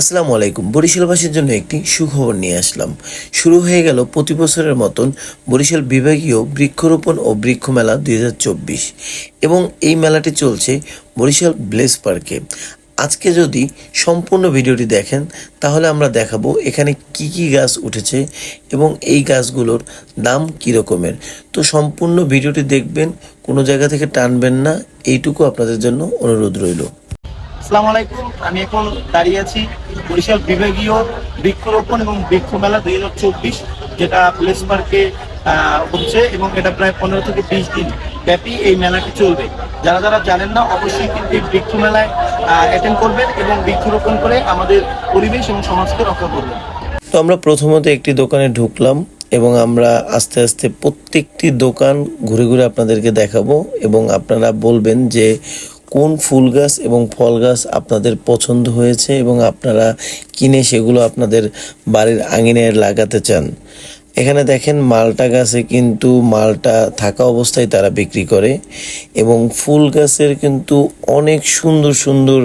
আসসালামু আলাইকুম। বরিশালবাসীর জন্য একটি সুখবর নিয়ে আসলাম। শুরু হয়ে গেল প্রতি বছরের মতন বরিশাল বিভাগীয় বৃক্ষরোপণ ও বৃক্ষ মেলা দু হাজার চব্বিশ। এবং এই মেলাটি চলছে বরিশাল ব্লেস পার্কে। আজকে যদি সম্পূর্ণ ভিডিওটি দেখেন, তাহলে আমরা দেখাবো এখানে কি কি গাছ উঠেছে এবং এই গাছগুলোর দাম কী রকমের। তো সম্পূর্ণ ভিডিওটি দেখবেন, কোনো জায়গা থেকে টানবেন না। এইটুকু আপনাদের জন্য অনুরোধ রইল। আসসালামু আলাইকুম। আমি এখন দাঁড়িয়ে আছি বরিশাল বিভাগীয় বৃক্ষরোপণ এবং বৃক্ষ মেলা দুই হাজার চব্বিশ, যেটা প্লেস পার্কে হচ্ছে এবং এটা প্রায় পনেরো থেকে বিশ দিন ব্যাপী এই মেলাটি চলবে। যারা যারা জানেন না, অবশ্যই কিন্তু এই বৃক্ষ মেলায় অ্যাটেন্ড করবেন এবং বৃক্ষরোপণ করে আমাদের পরিবেশ এবং সমাজকে রক্ষা করবেন। তো আমরা প্রথমত একটি দোকানে ঢুকলাম এবং আমরা আস্তে আস্তে প্রত্যেকটি দোকান ঘুরে ঘুরে আপনাদেরকে দেখাবো এবং আপনারা বলবেন যে কোন ফুল গাছ এবং ফল গাছ আপনাদের পছন্দ হয়েছে এবং আপনারা কিনে সেগুলো আপনাদের বাড়ির আঙিনায় লাগাতে চান? এখানে দেখেন মালটা গাছে কিন্তু মালটা থাকা অবস্থায় তারা বিক্রি করে এবং ফুল গাছের কিন্তু অনেক সুন্দর সুন্দর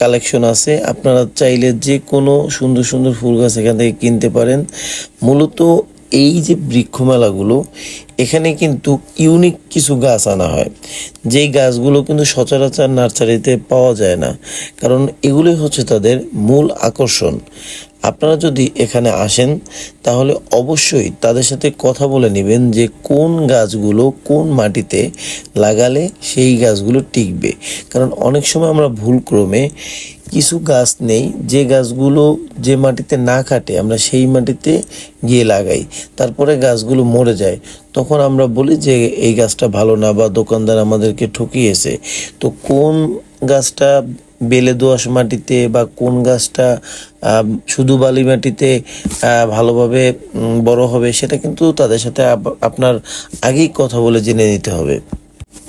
কালেকশন আছে। আপনারা চাইলে যে কোনো সুন্দর সুন্দর ফুল গাছ এখান থেকে কিনতে পারেন। মূলত এই যে বৃক্ষমেলাগুলো, এখানে কিন্তু ইউনিক কিছু গাছ আনা হয়। যেই গাছগুলো কিন্তু সচরাচর নার্সারিতে পাওয়া যায় না। কারণ এগুলোই হচ্ছে তাদের মূল আকর্ষণ। আপনারা যদি এখানে আসেন, তাহলে অবশ্যই তাদের সাথে কথা বলে নেবেন যে কোন গাছগুলো কোন মাটিতে লাগালে সেই গাছগুলো টিকবে। কারণ অনেক সময় আমরা ভুলক্রমে কিছু গাছ নেই, যে গাছগুলো যে মাটিতে না কাটে আমরা সেই মাটিতে গিয়ে লাগাই, তারপরে গাছগুলো মরে যায়। তখন আমরা বলি যে এই গাছটা ভালো না বা দোকানদার আমাদেরকে ঠকিয়েছে। তো কোন গাছটা বেলে দোআঁশ মাটিতে বা কোন গাছটা শুধু বালি মাটিতে ভালোভাবে বড় হবে সেটা কিন্তু তাদের সাথে আপ- আপনার আগেই কথা বলে জেনে নিতে হবে।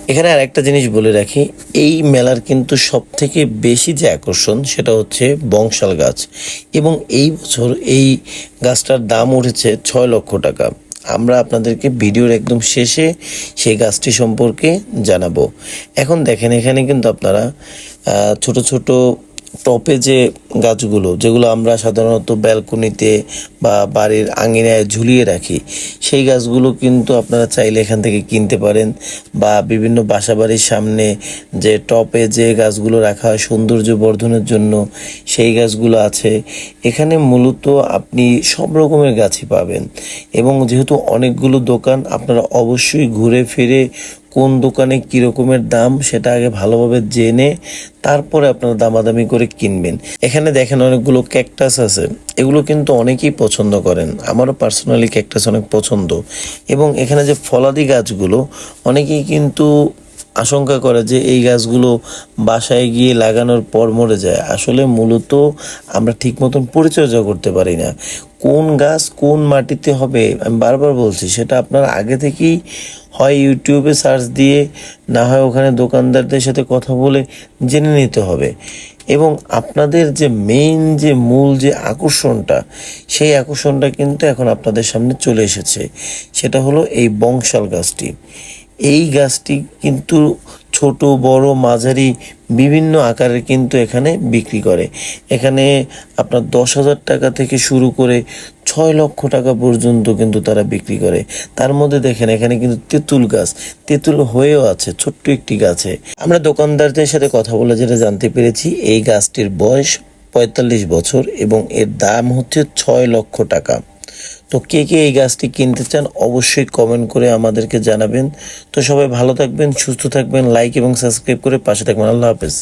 এখানে আর একটা জিনিস বলে রাখি, এই মেলার কিন্তু সব থেকে বেশি যে আকর্ষণ সেটা হচ্ছে বংশাল গাছ। এবং এই বছর এই গাছটার দাম উঠেছে ছয় লক্ষ টাকা। আমরা আপনাদেরকে ভিডিওর একদম শেষে সেই গাছটি সম্পর্কে জানাব। এখন দেখেন, এখানে কিন্তু আপনারা ছোট ছোট টপে যে গাছগুলো, যেগুলো আমরা সাধারণত ব্যালকনিতে বা বাড়ির আঙিনায় ঝুলিয়ে রাখি। সেই গাছগুলো কিন্তু আপনারা চাইলে এখান থেকে কিনতে পারেন বা বিভিন্ন বাসাবাড়ির সামনে যে টপে যে গাছগুলো রাখা হয় সৌন্দর্য বর্ধনের জন্য সেই গাছগুলো আছে। এখানে মূলত আপনি সব রকমের গাছই পাবেন এবং যেহেতু অনেকগুলো দোকান, আপনারা অবশ্যই ঘুরে ফিরে কোন দোকানে কী রকমের দাম সেটা আগে ভালোভাবে জেনে তারপরে আপনারা দামাদামি করে কিনবেন। এখানে দেখেন অনেকগুলো ক্যাকটাস আছে। এগুলো কিন্তু অনেকেই পছন্দ করেন। আমারও পার্সোনালি ক্যাকটাস অনেক পছন্দ। এবং এখানে যে ফলাদি গাছগুলো, অনেকেই কিন্তু আশঙ্কা করে যে এই গাছগুলো বাসায় গিয়ে লাগানোর পর মরে যায়। আসলে মূলত আমরা ঠিক মতন পরিচর্যা করতে পারি না। কোন গাছ কোন মাটিতে হবে আমি বারবার বলছি, সেটা আপনার আগে থেকেই হয় ইউটিউবে সার্চ দিয়ে, না হয় ওখানে দোকানদারদের সাথে কথা বলে জেনে নিতে হবে। এবং আপনাদের যে মেইন যে মূল যে আকর্ষণটা, সেই আকর্ষণটা কিন্তু এখন আপনাদের সামনে চলে এসেছে। সেটা হলো এই বংশাল গাছটি। এই গাছটি কিন্তু ছোট, বড়, মাঝারি, বিভিন্ন আকারের কিন্তু এখানে বিক্রি করে। এখানে আপনার দশ হাজার টাকা থেকে শুরু করে ছয় লক্ষ টাকা পর্যন্ত কিন্তু তারা বিক্রি করে। তার মধ্যে দেখেন, এখানে কিন্তু তেঁতুল গাছ। তেঁতুল হয়েও আছে, ছোট্ট একটি গাছে। আমরা দোকানদারদের সাথে কথা বলে যেটা জানতে পেরেছি, এই গাছটির বয়স পঁয়তাল্লিশ বছর এবং এর দাম হচ্ছে ছয় লক্ষ টাকা। তো কে কে এই গাছটি কিনতে চান অবশ্যই কমেন্ট করে আমাদেরকে জানাবেন। তো সবাই ভালো থাকবেন, সুস্থ থাকবেন লাইক এবং সাবস্ক্রাইব করে পাশে থাকবেন। আল্লাহ হাফেজ।